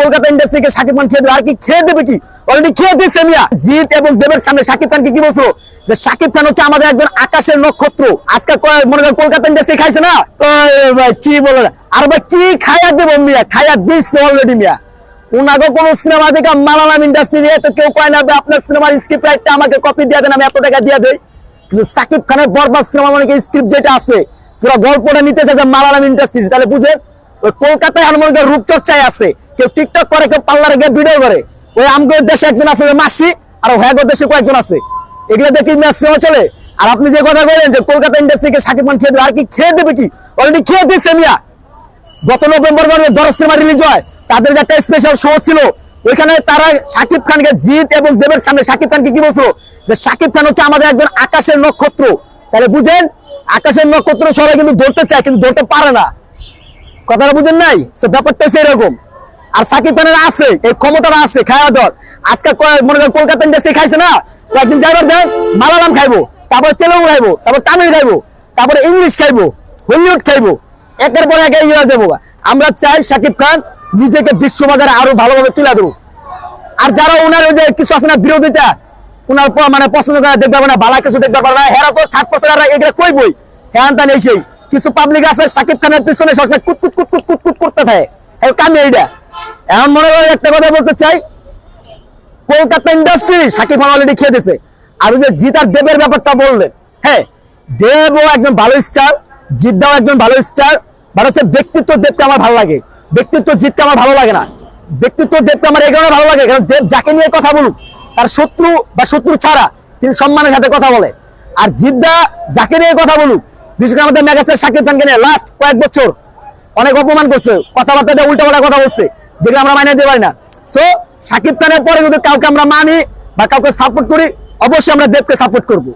কলকাতা ইন্ডাস্ট্রিকে শাকিব খান খেয়ে দেবে। আর কি খেয়ে দেবে কি? অলরেডি খেয়ে দিচ্ছে মিয়া। জিৎ এবং দেবের সামনে শাকিব খানকে কি বলছো? যে শাকিব খান হচ্ছে আমাদের একজন আকাশের নক্ষত্র। আজকে মনে করেন কলকাতা ইন্ডাস্ট্রি খাইছে না? ভাই, কি বলে? আর ভাই, কি খাইয়া দেবো মিয়া? খাইয়া দিচ্ছে অলরেডি মিয়া। উনাকে কোন সিনেমা থেকে মালালাম ইন্ডাস্ট্রি তো কেউ কয় না আপনার সিনেমার স্ক্রিপ্ট রাইটটা আমাকে কপি দিয়ে দেন, আমি এত টাকা দিয়ে দেই। কিন্তু সাকিব খানের বরবাদ সিনেমা মানে স্ক্রিপ্ট যেটা আছে? পুরো গল্পটা নিতে চাইছে মালালাম ইন্ডাস্ট্রি তাহলে বুঝেন কলকাতায় হারমোনিয়াম রূপচর্চায় আছে। কেউ টিকটক করে, কেউ পার্লারে গিয়ে ভিডিও করে। ওই আমগোর দেশে একজন আছে মাসি, আর হ্যাগোর দেশে কয়েকজন আছে। এগুলো দেখে সিনেমা চলে? আর আপনি যে কথা বলেন যে কলকাতা ইন্ডাস্ট্রিকে সাকিব খান খেয়ে দেবে, আর কি খেয়ে দেবে কি? অলরেডি খেয়ে দিচ্ছে মিয়া। গত নভেম্বর মাসে দশ সিনেমা রিলিজ হয়, তাদের একটা স্পেশাল শো ছিল, ওইখানে তারা শাকিব খানকে জিৎ এবং দেবের সামনে শাকিব খানকে কি বলছো যে শাকিব খান হচ্ছে আমাদের একজন আকাশের নক্ষত্র। তাহলে বুঝেন, আকাশের নক্ষত্র সবাই কিন্তু ধরতে চায়, কিন্তু ধরতে পারে না। কথাটা বুঝেন নাই? সে ব্যাপারটা এরকম। আর সাকিব খানের আছে, এই ক্ষমতাটা আছে খাওয়া দর আজকে মনে করেন কলকাতা ইন্ডাস্ট্রি খাইছে না? কয়েকদিন যাইবার দেন মালায়ালাম খাইবো, তারপর তেলেগু খাইবো, তারপর তামিল খাইবো, তারপরে ইংলিশ খাইবো, হলিউড খাইবো, একের পর এক এগিয়ে যাব আমরা চাই সাকিব খান নিজেকে বিশ্ববাজারে আরও ভালোভাবে তুলে দেবো আর যারা ওনার ওই যে কিছু আছে না বিরোধিতা ওনার মানে পছন্দ করে দেখতে পারবে না ভালো কিছু দেখবে পারবে না, হেরা তো থার্ড আর এগুলো কই বই? হ্যাঁ তা নেই সেই। কিছু পাবলিক আছে, সাকিব খানের পিছনে সবসময় কুট কুট কুট কুট কুট করতে থাকে। এই কামে এইটা এখন মনে হয় একটা কথা বলতে চাই, কলকাতা ইন্ডাস্ট্রি সাকিব খান অলরেডি খেয়ে দিছে। আর ওই যে জিতার দেবের ব্যাপারটা বললেন হ্যাঁ দেবও একজন ভালো স্টার জিদ্দাও একজন ভালো স্টার বাট হচ্ছে ব্যক্তিত্ব দেবকে আমার ভালো লাগে। ব্যক্তিত্ব জিততে আমার ভালো লাগে না। ব্যক্তিত্ব দেবকে আমার এই কারণে ভালো লাগে, কারণ দেব যাকে নিয়ে কথা বলুক, তার শত্রু বা শত্রু ছাড়া তিনি সম্মানের সাথে কথা বলে। আর জিদ্দা যাকে নিয়ে কথা বলুক, বিশেষ করে আমাদের মেগাস্টার সাকিব খানকে নিয়ে লাস্ট কয়েক বছর অনেক অপমান করছে, কথাবার্তা দিয়ে উল্টা পাল্টা কথা বলছে। যেগুলো আমরা মাইনে দিতে পারি না। সো সাকিব খানের পরে যদি কাউকে আমরা মানি বা কাউকে সাপোর্ট করি, অবশ্যই আমরা দেবকে সাপোর্ট করব।